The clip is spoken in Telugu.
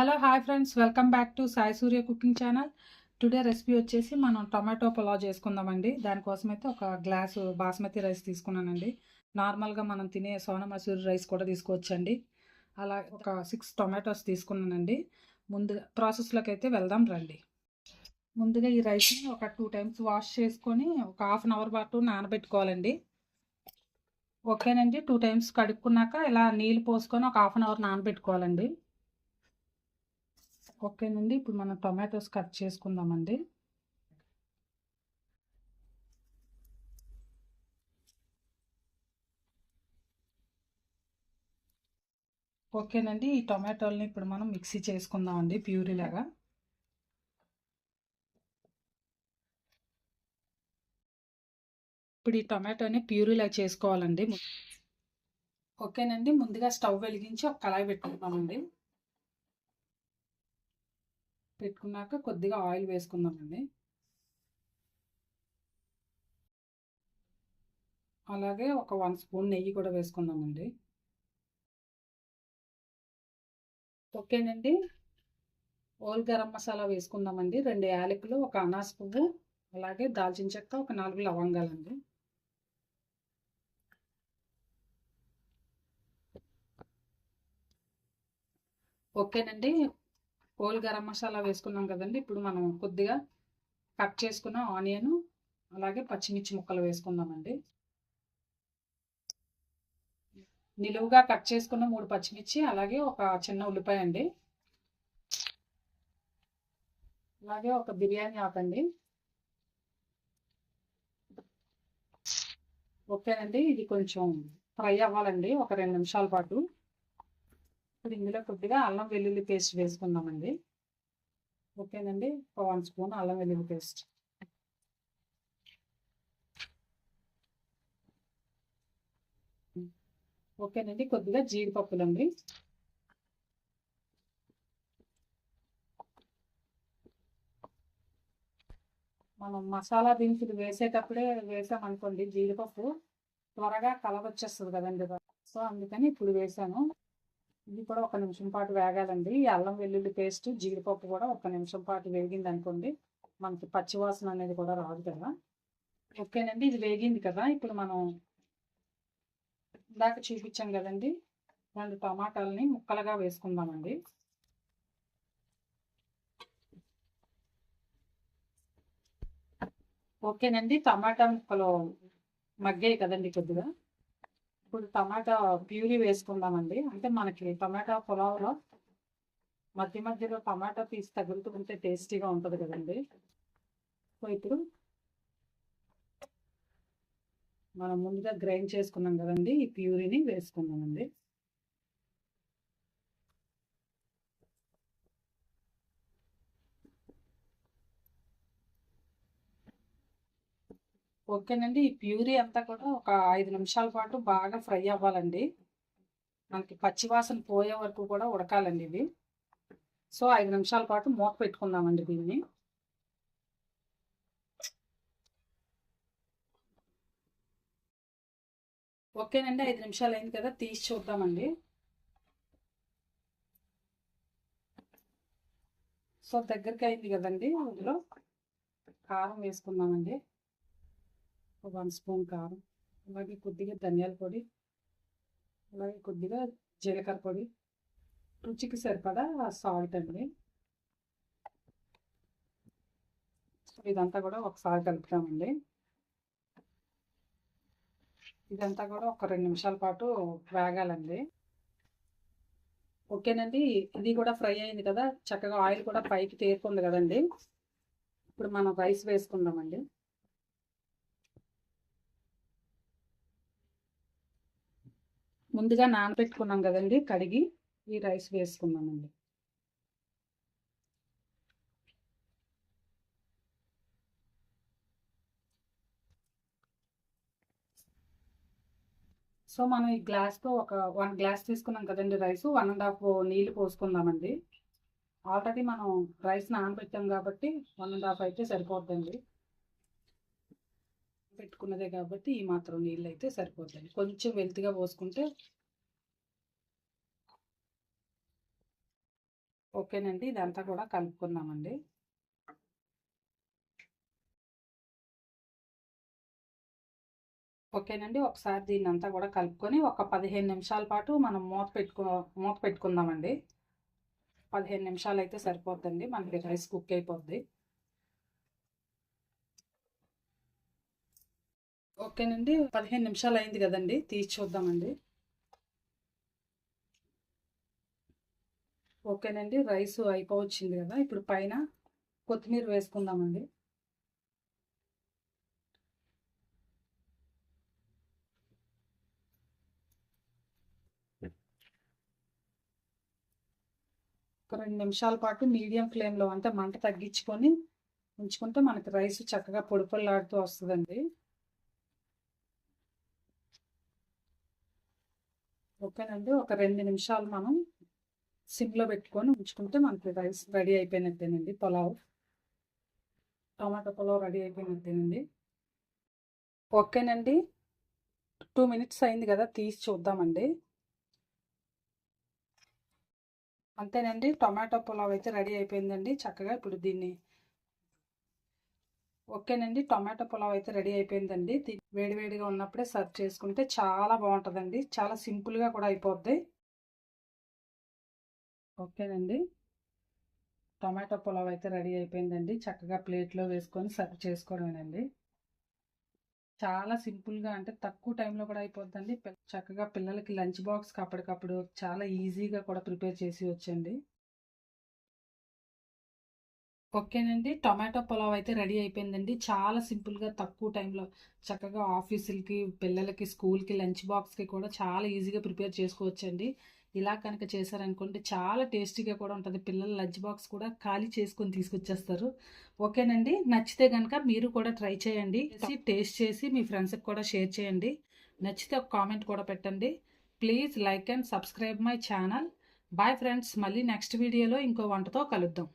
Hello hi friends welcome back to Sai Surya cooking channel today recipe వచ్చేసి మనం టొమాటో పులావ్ చేసుకుందామండి. దానికోసం అయితే ఒక గ్లాసు బాస్మతి రైస్ తీసుకున్నానండి. నార్మల్గా మనం తినే సోనా మసూరి రైస్ కూడా తీసుకోవచ్చండి. అలా ఒక సిక్స్ టొమాటోస్ తీసుకున్నానండి. ముందు ప్రాసెస్లోకి అయితే వెళ్దాం రండి. ముందుగా ఈ రైస్ని ఒక టూ టైమ్స్ వాష్ చేసుకొని ఒక హాఫ్ అన్ అవర్ పాటు నానబెట్టుకోవాలండి. ఓకేనండి? టూ టైమ్స్ కడుక్కున్నాక ఇలా నీళ్ళు పోసుకొని ఒక హాఫ్ అన్ అవర్ నానబెట్టుకోవాలండి. ఓకేనండి ఇప్పుడు మనం టొమాటోస్ కట్ చేసుకుందామండి. ఓకేనండి ఈ టొమాటోల్ని ఇప్పుడు మనం మిక్సీ చేసుకుందామండి ప్యూరీ లాగా. ఇప్పుడు ఈ టొమాటోని ప్యూరీలా చేసుకోవాలండి. ఓకేనండి ముందుగా స్టవ్ వెలిగించి ఒక కళాయి పెట్టుకుందామండి. పెట్టుకున్నాక కొద్దిగా ఆయిల్ వేసుకుందామండి. అలాగే ఒక వన్ స్పూన్ నెయ్యి కూడా వేసుకుందామండి. ఓకేనండి. ఓల్ గరం మసాలా వేసుకుందామండి. రెండు యాలకులు ఒక అనాస్ పువ్వు అలాగే దాల్చిన చెక్క ఒక నాలుగు లవంగాలండి. ఓకేనండి. హోల్ గరం మసాలా వేసుకున్నాం కదండి. ఇప్పుడు మనం కొద్దిగా కట్ చేసుకున్న ఆనియన్ అలాగే పచ్చిమిర్చి ముక్కలు వేసుకుందామండి. నిలువుగా కట్ చేసుకున్న మూడు పచ్చిమిర్చి అలాగే ఒక చిన్న ఉల్లిపాయ అండి అలాగే ఒక బిర్యానీ ఆకండి. ఓకేనండి. ఇది కొంచెం ఫ్రై అవ్వాలండి. ఒక రెండు నిమిషాల పాటు. ఇప్పుడు ఇందులో కొద్దిగా అల్లం వెల్లుల్లి పేస్ట్ వేసుకుందామండి. ఓకేనండి? వన్ స్పూన్ అల్లం వెల్లుల్లి పేస్ట్. ఓకేనండి? కొద్దిగా జీడిపప్పులండి. మనం మసాలా దినుసులు వేసేటప్పుడే వేసామనుకోండి జీడిపప్పు త్వరగా కలర్ వచ్చేస్తుంది కదండి. సో అందుకని ఇప్పుడు వేసాను. ఇది కూడా ఒక నిమిషం పాటు వేగాలండి. ఈ అల్లం వెల్లుల్లి పేస్ట్ జీడిపప్పు కూడా ఒక నిమిషం పాటు వేగింది అనుకోండి మనకి పచ్చివాసన అనేది కూడా రాదు కదా. ఓకేనండి ఇది వేగింది కదా. ఇప్పుడు మనం ఇందాక చూపించాం కదండి రెండు టమాటాలని ముక్కలుగా వేసుకుందామండి. ఓకేనండి టమాటా ముక్కలు మగ్గాయి కదండి కొద్దిగా. ఇప్పుడు టమాటా ప్యూరీ వేసుకుందామండి. అంటే మనకి టమాటా పులావ్లో మధ్య మధ్యలో టమాటా పీస్ తగులుతుంటే టేస్టీగా ఉంటుంది కదండి. సో ఇప్పుడు మనం ముందుగా గ్రైండ్ చేసుకున్నాం కదండి. ఈ ప్యూరీని వేసుకుందామండి. ఓకేనండి. ఈ ప్యూరీ అంతా కూడా ఒక ఐదు నిమిషాల పాటు బాగా ఫ్రై అవ్వాలండి. మనకి పచ్చివాసన పోయే వరకు కూడా ఉడకాలండి ఇవి. సో ఐదు నిమిషాల పాటు మూత పెట్టుకుందామండి దీన్ని. ఓకేనండి ఐదు నిమిషాలు అయింది కదా తీసి చూద్దామండి. సో దగ్గరికి అయింది కదండి అందులో కారం వేసుకుందామండి. వన్ స్పూన్ కారం అలాగే కొద్దిగా ధనియాల పొడి అలాగే కొద్దిగా జీలకర్ర పొడి. రుచికి సరిపడా సాల్ట్ అండి. ఇదంతా కూడా ఒకసారి కలుపుతామండి. ఇదంతా కూడా ఒక రెండు నిమిషాల పాటు వేగాలండి. ఓకేనండి ఇది కూడా ఫ్రై అయింది కదా చక్కగా ఆయిల్ కూడా పైకి తేరుకుంది కదండి. ఇప్పుడు మనం రైస్ వేసుకుందామండి. ముందుగా నానబెట్టుకున్నాం కదండి కడిగి ఈ రైస్ వేసుకున్నామండి సో మనం ఈ గ్లాస్తో ఒక వన్ గ్లాస్ తీసుకున్నాం కదండి రైస్ వన్ అండ్ హాఫ్ నీళ్ళు పోసుకుందామండి. ఆల్రెడీ మనం రైస్ నానబెట్టాం కాబట్టి వన్ అండ్ హాఫ్ అయితే సరిపోద్దండి. పెట్టుకున్నదే కాబట్టి ఈ మాత్రం నీళ్ళు అయితే సరిపోద్దండి. కొంచెం వెల్తిగా పోసుకుంటే ఓకేనండి. ఇదంతా కూడా కలుపుకుందామండి. ఓకేనండి. ఒకసారి దీన్ని అంతా కూడా కలుపుకొని ఒక పదిహేను నిమిషాల పాటు మనం మూత పెట్టుకో మూత పెట్టుకుందామండి. పదిహేను నిమిషాలు అయితే సరిపోద్దండి. మనకి రైస్ కుక్ అయిపోద్ది. ఓకేనండి పదిహేను నిమిషాలు అయింది కదండి. తీసి చూద్దామండి. ఓకేనండి. రైస్ అయిపోవచ్చింది కదా. ఇప్పుడు పైన కొత్తిమీర వేసుకుందామండి. ఒక రెండు నిమిషాల పాటు మీడియం ఫ్లేమ్లో అంటే మంట తగ్గించుకొని ఉంచుకుంటే మనకి రైస్ చక్కగా పొడి పొల్లాడుతూ వస్తుందండి. ఓకేనండి. ఒక రెండు నిమిషాలు మనం సిమ్లో పెట్టుకొని ఉంచుకుంటే మనకి రైస్ రెడీ అయిపోయినట్టేనండి. పులావ్. టమాటో పులావ్ రెడీ అయిపోయినట్టేనండి. ఓకేనండి. టూ మినిట్స్ అయింది కదా తీసి చూద్దామండి. అంతేనండి. టొమాటో పులావ్ అయితే రెడీ అయిపోయిందండి. చక్కగా ఇప్పుడు దీన్ని ఓకేనండి. టొమాటో పులావ్ అయితే రెడీ అయిపోయిందండి. వేడివేడిగా ఉన్నప్పుడే సర్వ్ చేసుకుంటే చాలా బాగుంటుందండి. చాలా సింపుల్గా కూడా అయిపోద్ది. ఓకేనండి. టొమాటో పులావ్ అయితే రెడీ అయిపోయిందండి. చక్కగా ప్లేట్లో వేసుకొని సర్వ్ చేసుకోవడమేనండి. చాలా సింపుల్గా అంటే తక్కువ టైంలో కూడా అయిపోద్దండి. చక్కగా పిల్లలకి లంచ్ బాక్స్కి అప్పటికప్పుడు చాలా ఈజీగా కూడా ప్రిపేర్ చేసి వచ్చండి. ఓకేనండి. టొమాటో పులావ్ అయితే రెడీ అయిపోయిందండి. చాలా సింపుల్గా తక్కువ టైంలో చక్కగా ఆఫీసులకి పిల్లలకి స్కూల్కి లంచ్ బాక్స్కి కూడా చాలా ఈజీగా ప్రిపేర్ చేసుకోవచ్చండి. ఇలా కనుక చేశారనుకోండి చాలా టేస్టీగా కూడా ఉంటుంది. పిల్లల లంచ్ బాక్స్ కూడా ఖాళీ చేసుకొని తీసుకొచ్చేస్తారు. ఓకేనండి. నచ్చితే కనుక మీరు కూడా ట్రై చేయండి. టేస్ట్ చేసి మీ ఫ్రెండ్స్కి కూడా షేర్ చేయండి. నచ్చితే ఒక కామెంట్ కూడా పెట్టండి. Please like and subscribe my channel. Bye friends. మళ్ళీ నెక్స్ట్ వీడియోలో ఇంకో వంటతో కలుద్దాం.